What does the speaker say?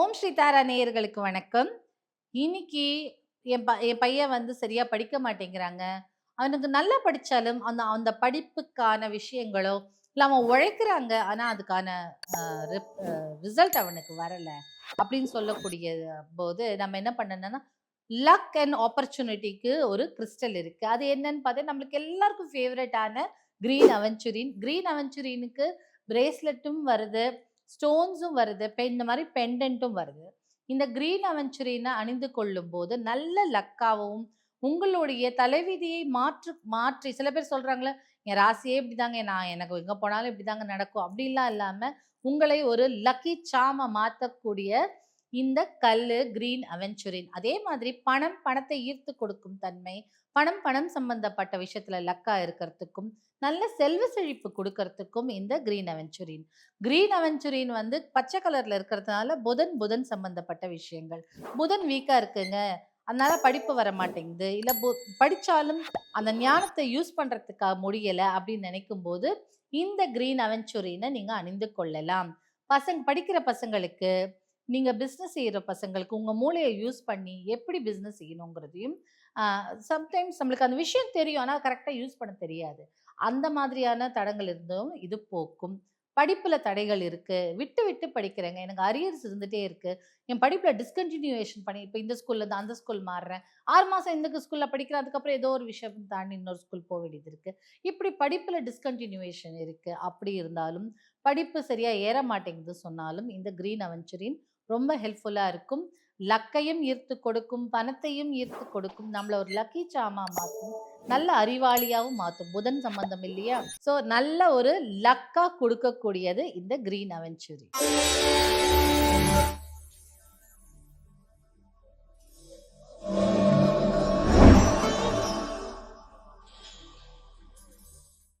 ஓம் ஸ்ரீ தாரா நேயர்களுக்கு வணக்கம். இன்னைக்கு என் ப என் பையன் வந்து சரியாக படிக்க மாட்டேங்கிறாங்க. அவனுக்கு நல்லா படித்தாலும் அந்த அந்த படிப்புக்கான விஷயங்களோ இல்லை அவன் உழைக்கிறாங்க ஆனால் அதுக்கான ரிசல்ட் அவனுக்கு வரலை. அப்படின்னு சொல்லக்கூடிய போது நம்ம என்ன பண்ணணும்னா லக் அண்ட் ஆப்பர்ச்சுனிட்டிக்கு ஒரு கிறிஸ்டல் இருக்குது அது என்னன்னு பார்த்தா நம்மளுக்கு எல்லாருக்கும் ஃபேவரட்டான கிரீன் அவென்ச்சுரின் கிரீன் அவென்ச்சுரினுக்கு பிரேஸ்லெட்டும் வருது. ஸ்டோன்ஸும் வருது இந்த மாதிரி பெண்டன்ட்டும் வருது. இந்த கிரீன் அவென்ச்சுரினை அணிந்து கொள்ளும் போது நல்ல லக்காகவும் உங்களுடைய தலைவிதியை மாற்று மாற்றி சில பேர் சொல்கிறாங்களே என் ராசியே இப்படிதாங்க நான் எனக்கு எங்கே போனாலும் இப்படிதாங்க நடக்கும். அப்படிலாம் இல்லாமல் உங்களை ஒரு லக்கி சாமை மாற்றக்கூடிய இந்த கல் கிரீன் அவென்ச்சுரின் அதே மாதிரி பணம் பணத்தை ஈர்த்து கொடுக்கும் தன்மை பணம் பணம் சம்பந்தப்பட்ட விஷயத்துல லக்கா இருக்கிறதுக்கும் நல்ல செல்வ செழிப்பு கொடுக்கறதுக்கும் இந்த கிரீன் அவென்ச்சுரின் கிரீன் அவென்ச்சுரின் வந்து பச்சை கலர்ல இருக்கிறதுனால புதன் புதன் சம்பந்தப்பட்ட விஷயங்கள். புதன் வீக்கா இருக்குங்க. அதனால படிப்பு வர மாட்டேங்குது. இல்லை படிச்சாலும் அந்த ஞானத்தை யூஸ் பண்றதுக்காக முடியல அப்படின்னு நினைக்கும் போது இந்த கிரீன் அவென்ச்சுரினை நீங்க அணிந்து கொள்ளலாம். பசங்க படிக்கிற பசங்களுக்கு நீங்கள் பிஸ்னஸ் செய்கிற பசங்களுக்கு உங்கள் மூளையை யூஸ் பண்ணி எப்படி பிஸ்னஸ் செய்யணுங்கிறதையும் சம்டைம்ஸ் நம்மளுக்கு அந்த விஷயம் தெரியும். ஆனால் கரெக்டாக யூஸ் பண்ண தெரியாது. அந்த மாதிரியான தடங்கள் இருந்தும் இது போக்கும். படிப்பில் தடைகள் இருக்குது விட்டு விட்டு படிக்கிறேங்க. எனக்கு அரியர்ஸ் இருந்துட்டே இருக்குது என் படிப்பில் டிஸ்கண்டினியூவேஷன் பண்ணி இப்போ இந்த ஸ்கூல்லேருந்து அந்த ஸ்கூல் மாறுறேன். ஆறு மாதம் இந்த ஸ்கூலில் படிக்கிறேன். அதுக்கப்புறம் ஏதோ ஒரு விஷயம் தாண்டி இன்னொரு ஸ்கூல் போக வேண்டியது இருக்குது இப்படி படிப்பில் டிஸ்கண்டினியூவேஷன் இருக்குது அப்படி இருந்தாலும் படிப்பு சரியாக ஏற மாட்டேங்குது சொன்னாலும் இந்த க்ரீன் அவென்ச்சுரின் ரொம்ப ஹெல்ப்ஃபுல்லாக இருக்கும். லக்கையும் ஈர்த்து கொடுக்கும் பணத்தையும் ஈர்த்து கொடுக்கும் நம்மளை ஒரு லக்கி சாமா மாற்றும் நல்ல அறிவாளியாகவும் மாற்றும் புதன் சம்பந்தம் இல்லையா? ஸோ நல்ல ஒரு லக்காக கொடுக்கக்கூடியது இந்த க்ரீன் அவென்ச்சுரி